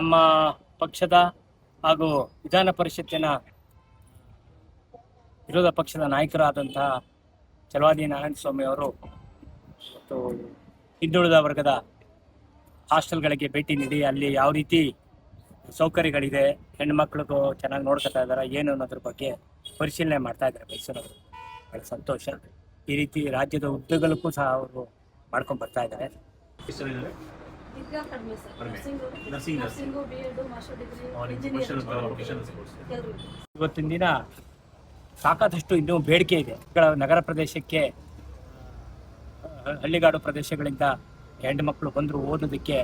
ನಮ್ಮ ಪಕ್ಷದ ಹಾಗೂ ವಿಧಾನ ಪರಿಷತ್ತಿನ ವಿರೋಧ ಪಕ್ಷದ ನಾಯಕರಾದಂತಹ ಚಲವಾದಿ ನಾರಾಯಣ ಸ್ವಾಮಿ ಅವರು ಮತ್ತು ಹಿಂದುಳಿದ ವರ್ಗದ ಹಾಸ್ಟೆಲ್ಗಳಿಗೆ ಭೇಟಿ ನೀಡಿ ಅಲ್ಲಿ ಯಾವ ರೀತಿ ಸೌಕರ್ಯಗಳಿದೆ, ಹೆಣ್ಮಕ್ಳಿಗೂ ಚೆನ್ನಾಗಿ ನೋಡ್ಕೊತಾ ಇದ್ದಾರೆ ಏನು ಅನ್ನೋದ್ರ ಬಗ್ಗೆ ಪರಿಶೀಲನೆ ಮಾಡ್ತಾ ಇದ್ದಾರೆ ಮೈಸೂರವರು. ಬಹಳ ಸಂತೋಷ. ಈ ರೀತಿ ರಾಜ್ಯದ ಉದ್ದಗಲಕ್ಕೂ ಸಹ ಅವರು ಮಾಡ್ಕೊಂಡು ಬರ್ತಾ ಇದ್ದಾರೆ. ಕಡಿಮೆ ಇವತ್ತಿನ ದಿನ ಸಾಕಷ್ಟು ಇನ್ನೂ ಬೇಡಿಕೆ ಇದೆ. ನಗರ ಪ್ರದೇಶಕ್ಕೆ ಹಳ್ಳಿಗಾಡು ಪ್ರದೇಶಗಳಿಂದ ಹೆಣ್ಣು ಮಕ್ಕಳು ಬಂದರೂ ಓದೋದಕ್ಕೆ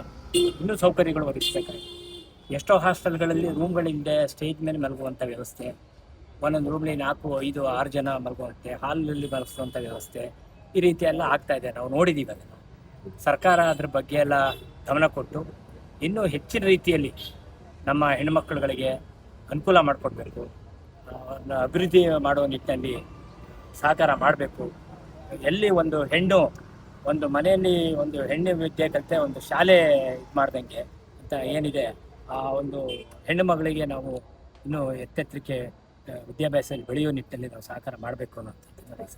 ಇನ್ನೂ ಸೌಕರ್ಯಗಳು ಒದಗಿಸ್ಬೇಕಾಗಿದೆ. ಎಷ್ಟೋ ಹಾಸ್ಟೆಲ್ಗಳಲ್ಲಿ ರೂಮ್ಗಳಿಂದ ಸ್ಟೇಜ್ ಮೇಲೆ ಮಲಗುವಂಥ ವ್ಯವಸ್ಥೆ ಒಂದೊಂದು ರೂಮ್ಲಿ ನಾಲ್ಕು ಐದು ಆರು ಜನ ಮಲಗುವಂತೆ ಹಾಲಲ್ಲಿ ಮಲಗಿಸುವಂಥ ವ್ಯವಸ್ಥೆ ಈ ರೀತಿ ಎಲ್ಲ ಆಗ್ತಾ ಇದೆ. ನಾವು ನೋಡಿದ್ದೀವಿ ಅದನ್ನು. ಸರ್ಕಾರ ಅದ್ರ ಬಗ್ಗೆ ಎಲ್ಲ ಗಮನ ಕೊಟ್ಟು ಇನ್ನೂ ಹೆಚ್ಚಿನ ರೀತಿಯಲ್ಲಿ ನಮ್ಮ ಹೆಣ್ಮಕ್ಳುಗಳಿಗೆ ಅನುಕೂಲ ಮಾಡಿಕೊಡ್ಬೇಕು ಅಭಿವೃದ್ಧಿ ಮಾಡುವ ನಿಟ್ಟಿನಲ್ಲಿ ಸಹಕಾರ ಮಾಡಬೇಕು ಎಲ್ಲಿ ಒಂದು ಹೆಣ್ಣು ಒಂದು ಮನೆಯಲ್ಲಿ ಒಂದು ಹೆಣ್ಣು ವಿದ್ಯೆ ಕಲಿತೆ ಒಂದು ಶಾಲೆ ಇದು ಮಾಡ್ದಂಗೆ ಅಂತ ಏನಿದೆ ಆ ಒಂದು ಹೆಣ್ಣು ಮಗಳಿಗೆ ನಾವು ಇನ್ನೂ ಎತ್ತೆತ್ತರಕ್ಕೆ ಆ, ವಿದ್ಯಾಭ್ಯಾಸದಲ್ಲಿ ಬೆಳೆಯುವ ನಿಟ್ಟಿನಲ್ಲಿ ನಾವು ಸಹಕಾರ ಮಾಡಬೇಕು ಅನ್ನೋಂಥದ್ದು.